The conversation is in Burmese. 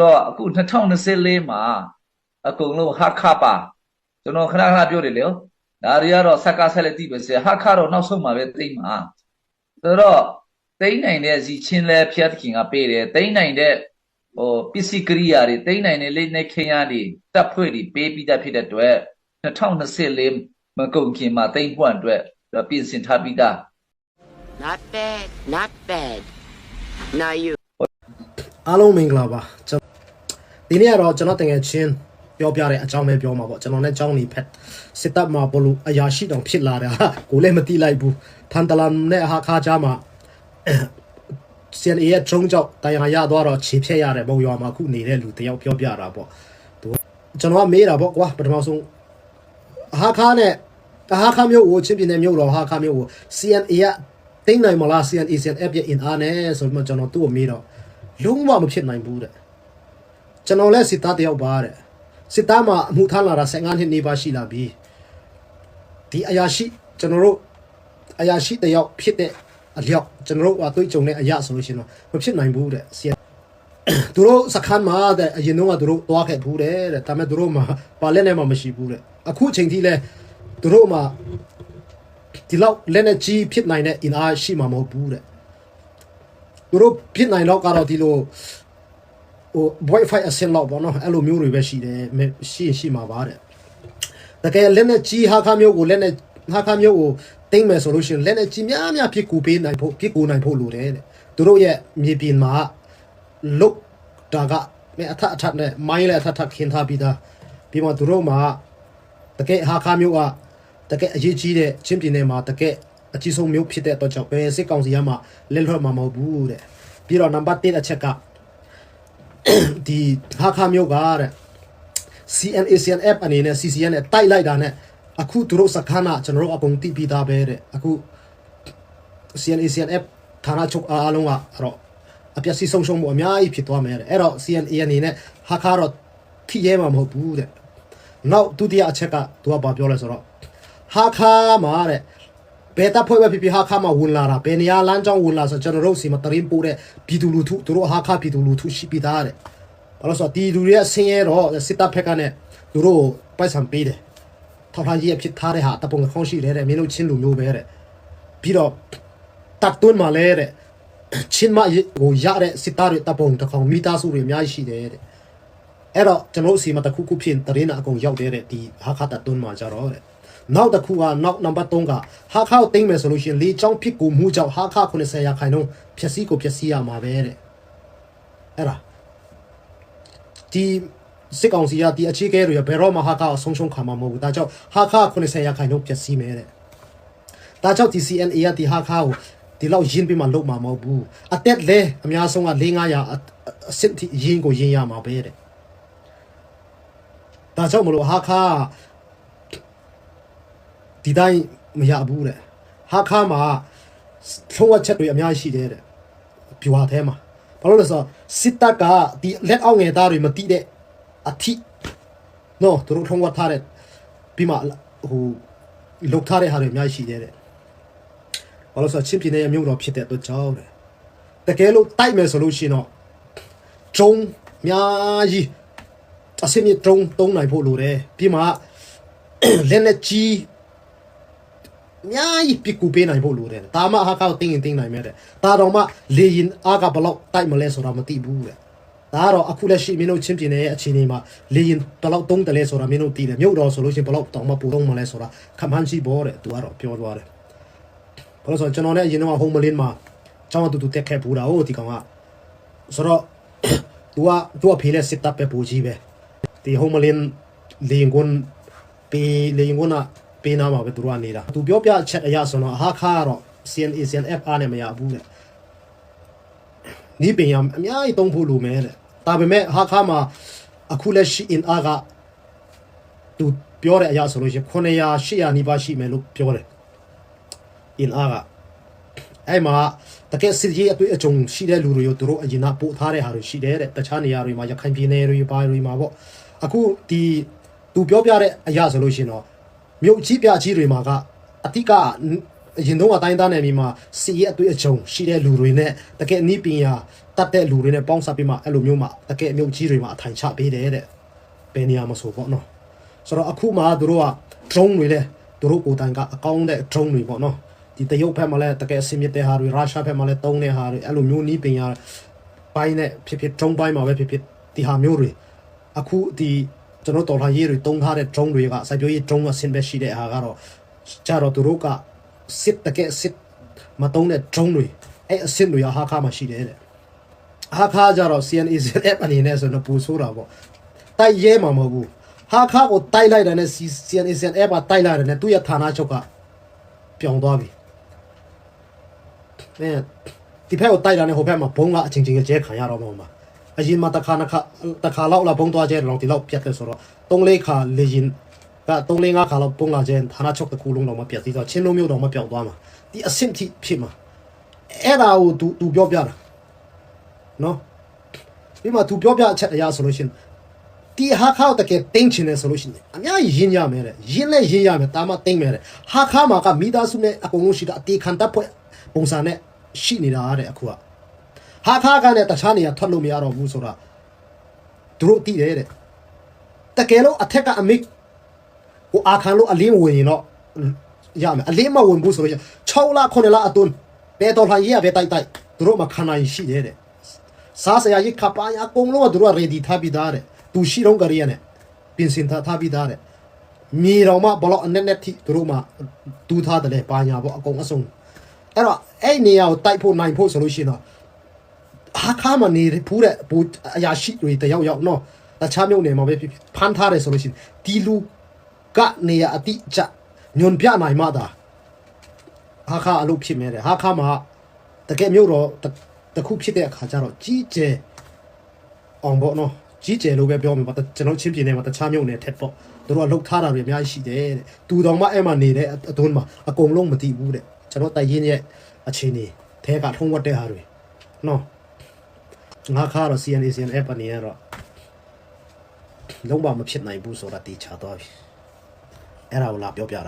တော့အခု2024မှာအကုန်လုံးဟာခပါကျွန်တော်ခဏခဏပြောတယ်လေဒါတွေကတော့စက္ကဆက်လက်တည်ပဲဆရာဟာခတော့နောက်ဆုံးမှာပဲသိမ့်မှာဆိုတော့သိမ့်နိုင်တဲ့ဇီချင်းလဲဖျက်ခင်ကပေးတယ်သိမ့်နိုင်တဲ့ဟိုပစ္စည်းကရိယာတွေသိမ့်နိုင်တဲ့လက်နဲ့ခင်းရတွေတပ်ဖွဲ့တွေပေးပြီးသားဖြစ်တဲ့အတွက်2024မကုန်ခင်မှာသိမ့်ဖို့အတွက်ပြင်ဆင်ထားပြီးသား Not bad, not bad. Now you. အားလုံးမင်္ဂလာပါကျွန် ဒီနေ့ကတော့ကျွန်တော်တကယ်ချင်းပြောပြတဲ့အကြောင်းပဲပြောမှာပေါ့ကျွန်တော်နဲ့အကြောင်းနေဖက်စစ်တပ်မှာဘလို့အရာရှိတောင်ဖြစ်လာတာကိုလည်းမတိလိုက်ဘူးဖန်တလန်နဲ့ဟာခါကြမှာ CNA ရဲ့ထုံးကြောက်တရားရသွားတော့ခြေဖြတ်ရတယ်မဟုတ်ရွာမှာခုနေတဲ့လူတယောက်ပြောပြတာပေါ့သူကျွန်တော်ကမေးတာပေါ့ကွာပထမဆုံးဟာခါနဲ့ဟာခါမျိုးကိုချင်းပြင်းတဲ့မျိုးတော့ဟာခါမျိုးကို CNA ကတင်းနိုင်မလား CNA CNF ရဲ့ in အားနဲ့ဆိုပြီးမှကျွန်တော်သူ့ကိုမေးတော့လုံးဝမဖြစ်နိုင်ဘူးတဲ့ ကျွန်တော်လည်းစစ်သားတယောက်ပါတဲ့စစ်သားမှာအမှုထမ်းလာတာ15နှစ်နေပါရှိလာပြီဒီအရာရှိကျွန်တော်တို့အရာရှိတယောက်ဖြစ်တဲ့အလျောက်ကျွန်တော်တို့အသွေးကြုံတဲ့အရာဆိုလို့ရှိရင်တော့မဖြစ်နိုင်ဘူးတဲ့ CN သူတို့စခန်းမှာတဲ့အရင်တော့ကသူတို့တွားခဲ့ဘူးတဲ့တဲ့ဒါပေမဲ့သူတို့မှာပါလက်နဲ့မှမရှိဘူးတဲ့အခုအချိန်ထိလဲသူတို့မှာဒီလောက်လက်နဲ့ကြီးဖြစ်နိုင်တဲ့ in အားရှိမှာမဟုတ်ဘူးတဲ့သူတို့ဖြစ်နိုင်တော့ကတော့ဒီလို ဟို wifi အဆင့်လောက်ပေါ့နော်အဲ့လိုမျိုးတွေပဲရှိတယ်မရှိရင်ရှိမှာပါတဲ့တကယ်လက်နဲ့ကြီးဟာခါမျိုးကိုလက်နဲ့ဟာခါမျိုးကိုတိမ့်မယ်ဆိုလို့ရှိရင်လက်နဲ့ကြီးများများဖြစ်ကူပေးနိုင်ဖို့ဖြစ်ကူနိုင်ဖို့လိုတယ်တဲ့သူတို့ရဲ့မြေပြင်မှာလုတ်တာကမဲအထက်အထက်နဲ့မိုင်းလည်းအထက်ထက်ခင်းထားပြီးသားပြီးမှသူတို့မှာတကယ်ဟာခါမျိုးကတကယ်အရေးကြီးတဲ့ချင်းပြင်းထဲမှာတကယ်အကြီးဆုံးမျိုးဖြစ်တဲ့အတွက်ကြောင့်ပဲစစ်ကောင်စီကမှလက်လွှတ်မှာမဟုတ်ဘူးတဲ့ပြီးတော့နံပါတ်1အချက်က ဒီဟာခါမျိုးကတဲ့ CNA CNF အနေနဲ့ CCN နဲ့တိုက်လိုက်တာနဲ့အခုသူတို့စခန်းကကျွန်တော်တို့အကုန်တိပြီးသားပဲတဲ့အခု CNA CNF ဌာနချုပ်အားလုံးကအဲ့တော့အပြည့်စီဆုံးရှုံးမှုအများကြီးဖြစ်သွားမယ်တဲ့အဲ့တော့ CNA အနေနဲ့ဟာခါတော့ထိရဲမှာမဟုတ်ဘူးတဲ့နောက်ဒုတိယအချက်ကသူကဘာပြောလဲဆိုတော့ဟာခါမှာတဲ့ ဘယ်တပ်ဖွဲ့ပဲဖြစ်ဖြစ်ဟာခါမှာဝင်လာတာဘယ်နေရာလမ်းကြောင်းဝင်လာဆိုကျွန်တော်တို့စီမှာတရင်ပို့တဲ့ပြည်သူလူထုသူတို့ဟာခါပြည်သူလူထုရှိပြီးသားတဲ့ဘာလို့ဆိုတော့ဒီလူတွေရဲ့ဆင်းရဲတော့စစ်တပ်ဖက်ကနဲ့သူတို့ပိုက်ဆံပေးတယ်ထောက်ထားရေးအဖြစ်ထားတဲ့ဟာတပ်ပုံခေါင်းရှိတယ်တဲ့မင်းတို့ချင်းလူမျိုးပဲတဲ့ပြီးတော့တပ်တွန်းမှာလဲတဲ့ချင်းမဟိုရတဲ့စစ်သားတွေတပ်ပုံတစ်ကောင်မိသားစုတွေအများကြီးရှိတယ်တဲ့အဲ့တော့ကျွန်တော်တို့စီမှာတစ်ခုခုဖြစ်တရင်အကုန်ရောက်တဲ့ဒီဟာခါတပ်တွန်းမှာကြတော့တဲ့ နောက်တစ်ခုကနောက်နံပါတ်3ကဟာခါကိုသိမ့်မယ်ဆိုလို့ရှိရင်လေချောင်းဖြစ်ကိုမှုကြောင့်ဟာခါ90ရာခိုင်နှုန်းဖြည့်စည်းကိုဖြည့်စည်းရမှာပဲတဲ့အဲ့ဒါဒီစစ်ကောင်စီကဒီအခြေခဲတွေကဘယ်တော့မှဟာခါကိုဆုံးရှုံးခံမှာမဟုတ်ဘူးဒါကြောင့်ဟာခါ90ရာခိုင်နှုန်းဖြည့်စည်းမယ်တဲ့ဒါကြောင့် TCNA ကဒီဟာခါကိုဒီလောက်ရင်းပြီးမှလုံးမှာမဟုတ်ဘူးအသက်လဲအများဆုံးက4 500အစစ်ထိရင်းကိုရင်းရမှာပဲတဲ့ဒါကြောင့်မလို့ဟာခါ ဒီတိုင်းမရဘူးတဲ့ဟာခါမှာဆုံးဝချက်တွေအများကြီးရှိတယ်တဲ့ပြွာထဲမှာဘာလို့လဲဆိုတော့စစ်တပ်ကဒီလက်အောက်ငယ်သားတွေမတိတဲ့အထိနော်သူတို့ထုံးဝထားတဲ့ပြီးမှဟိုလုတ်ထားတဲ့ဟာတွေအများကြီးရှိတယ်တဲ့ဘာလို့ဆိုတော့ချင်းပြည်နယ်ရဲ့မြို့တော်ဖြစ်တဲ့အတွက်ကြောင့်တဲ့တကယ်လို့တိုက်မယ်ဆိုလို့ရှိရင်တော့ဂျုံများကြီးအစင်းမြတုံးတုံးနိုင်ဖို့လိုတယ်ပြီးမှလက်နဲ့ကြီး များကြီးပြကူပေးနိုင်ဖို့လိုတယ်ဒါမှဟာကောက်တင်းရင်တင်းနိုင်မယ်တဲ့ဒါတော့မှလေရင်အားကဘလောက်တိုက်မလဲဆိုတာမသိဘူးတဲ့ဒါကတော့အခုလက်ရှိမင်းတို့ချင်းပြည်နယ်ရဲ့အခြေအနေမှာလေရင်ဘလောက်တုံးတယ်လဲဆိုတာမင်းတို့သိတယ်မြို့တော်ဆိုလို့ရှိရင်ဘလောက်တောင်မှပူတုံးမလဲဆိုတာခမန်းရှိပေါ်တဲ့သူကတော့ပြောသွားတယ်ဘာလို့ဆိုတော့ကျွန်တော်လည်းအရင်တော့ home lane မှာကျောင်းအတူတူတက်ခဲ့ဘူးတာဟုတ်ဒီကောင်ကဆိုတော့ तू က तू ကဖေးလက်စစ်တပ်ပဲပူကြီးပဲဒီ home lane လင်းကွန်ပေးလင်းကွန်က ပေးနာမှာပဲသူတို့ကနေတာ तू ပြောပြချက်အရဆိုတော့ဟာခါကတော့ CNA CNF အားနဲ့မရဘူးတဲ့နီးပင်ရအများကြီးတုံးဖို့လိုမယ်တဲ့ဒါပေမဲ့ဟာခါမှာအခုလက်ရှိ in အားက तू ပြောတဲ့အရာဆိုလို့ရှိရင်900 800နီးပါးရှိမယ်လို့ပြောတယ် in အားကအဲ့မှာတကယ်စစ်ရေးအတွေ့အကြုံရှိတဲ့လူတွေရောသူတို့အရင်ကပို့ထားတဲ့ဟာတွေရှိတယ်တဲ့တခြားနေရာတွေမှာရခိုင်ပြည်နယ်တွေပါတွေမှာပေါ့အခုဒီသူပြောပြတဲ့အရာဆိုလို့ရှိရင်တော့ မြို့ကြီးပြကြီးတွေမှာကအတိကအရင်တော့အတိုင်းသားနယ်မြေမှာစီရဲ့အတွေ့အကြုံရှိတဲ့လူတွေနဲ့တကယ်နီးပညာတတ်တဲ့လူတွေနဲ့ပေါင်းစပ်ပြီးမှအဲ့လိုမျိုးမှတကယ်အမျိုးကြီးတွေမှအထိုင်ချပေးတယ်တဲ့ဘယ်နေရာမှာဆိုပေါ့နော်ဆိုတော့အခုမှသူတို့က drone တွေလဲသူတို့ကိုယ်တိုင်ကအကောင်းတဲ့ drone တွေပေါ့နော်ဒီတရုတ်ဘက်မှာလဲတကယ်အဆင်ပြေတဲ့ဟာတွေရုရှားဘက်မှာလဲတုံးတဲ့ဟာတွေအဲ့လိုမျိုးနီးပညာပိုင်းနဲ့ဖြစ်ဖြစ် drone ပိုင်းမှာပဲဖြစ်ဖြစ်ဒီဟာမျိုးတွေအခုဒီ ကျွန်တော်တော်လှန်ရေးတွေတုံးထားတဲ့ drone တွေကစိုက်ပျိုးရေး drone ကဆင်ပဲရှိတဲ့ဟာကတော့ကြတော့သူတို့ကစစ်တကယ်စစ်မတုံးတဲ့ drone တွေအဲ့အစစ်တွေကဟာခါမှရှိတယ်တဲ့ဟာခါကြတော့ CNA app အနေနဲ့ဆိုတော့ပူဆိုးတာပေါ့တိုက်ရဲမှာမဟုတ်ဘူးဟာခါကိုတိုက်လိုက်တယ်နဲ့ CNA app ကတိုက်လိုက်တယ်နဲ့သူ့ရဲ့ဌာနချုပ်ကပြောင်းသွားပြီအဲဒီဖက်ကိုတိုက်တာနဲ့ဟိုဖက်မှာဘုံကအချင်းချင်းကျဲခံရတော့မှာမှာ အရင်မှာတစ်ခါနှစ်ခါတစ်ခါလောက်လာဘုံသွားကျဲတော့ဒီလောက်ပြတ်တယ်ဆိုတော့သုံးလေးခါလေရင်ကသုံးလေးငါးခါလောက်ဘုံလာကျဲဌာနချုပ်တစ်ခုလုံးတော့မပြတ်သေးတော့ချင်းလုံးမျိုးတော့မပြောင်းသွားမှာဒီအဆင့်ထိဖြစ်မှာအဲ့ဒါကို तू तू ပြောပြတာနော်ဒီမှာ तू ပြောပြအချက်အရာဆိုလို့ရှိရင်ဒီဟာခါတကယ်တင်းချင်တယ်ဆိုလို့ရှိရင်အများကြီးရင်းရမယ်တဲ့ရင်းလဲရင်းရမယ်တာမတင်းမယ်တဲ့ဟာခါမှာကမိသားစုနဲ့အကုန်လုံးရှိတာအတေခံတတ်ဖွဲ့ပုံစံနဲ့ရှိနေတာတဲ့အခုက ဟာခါကနဲ့တခြားနေရာထွက်လို့မရတော့ဘူးဆိုတာသူတို့သိတယ်တဲ့တကယ်လို့အထက်ကအမိကိုအာခံလို့အလင်းဝင်ရင်တော့ရမယ်အလင်းမဝင်ဘူးဆိုလို့ရှိရင်6လ9လအတွန်းဘယ်တော်လှန်ရေးရပဲတိုက်တိုက်သူတို့မှခံနိုင်ရှိတယ်တဲ့စားစရာရိတ်ခပ်ပါရအကုန်လုံးကသူတို့က ready ထားပြီးသားတဲ့သူရှိတော့ကြရနဲ့ပြင်ဆင်ထားထားပြီးသားတဲ့မြေတော်မှဘလောက်အနဲ့နဲ့ထိသူတို့မှတူးထားတယ်လေပါညာပေါ့အကုန်အစုံအဲ့တော့အဲ့နေရာကိုတိုက်ဖို့နိုင်ဖို့ဆိုလို့ရှိရင်တော့ ဟာခါမနေဖူးတဲ့ဘူအရာရှိတွေတယောက်ယောက်နော်တခြားမျိုးနေမှာပဲဖြစ်ဖြစ်ဖမ်းထားတယ်ဆိုလို့ရှိရင်ဒီလူကနေရာအတိအကျညွန်ပြနိုင်မှသာဟာခါအလုပ်ဖြစ်မယ်တဲ့ဟာခါမှာတကယ်မျိုးတော့တတစ်ခုဖြစ်တဲ့အခါကျတော့ကြီးကျယ်အောင်ပေါ့နော်ကြီးကျယ်လို့ပဲပြောမှာပေါ့ကျွန်တော်ချင်းပြင်းနေမှာတခြားမျိုးနဲ့ထက်ပေါ့သူတို့ကလှုပ်ထားတာတွေအများကြီးရှိတယ်တဲ့တူတော်မှအဲ့မှာနေတဲ့အသွန်းမှာအကုန်လုံးမသိဘူးတဲ့ကျွန်တော်တိုင်ရင်ရဲ့အခြေအနေထဲကထုံးဝတ်တဲ့ဟာတွေနော် ငါခါတော့ CNA CN app နေရတော့လုံးဝမဖြစ်နိုင်ဘူးဆိုတာတေချာသွားပြီအဲ့ဒါကိုလာပြောပြတာ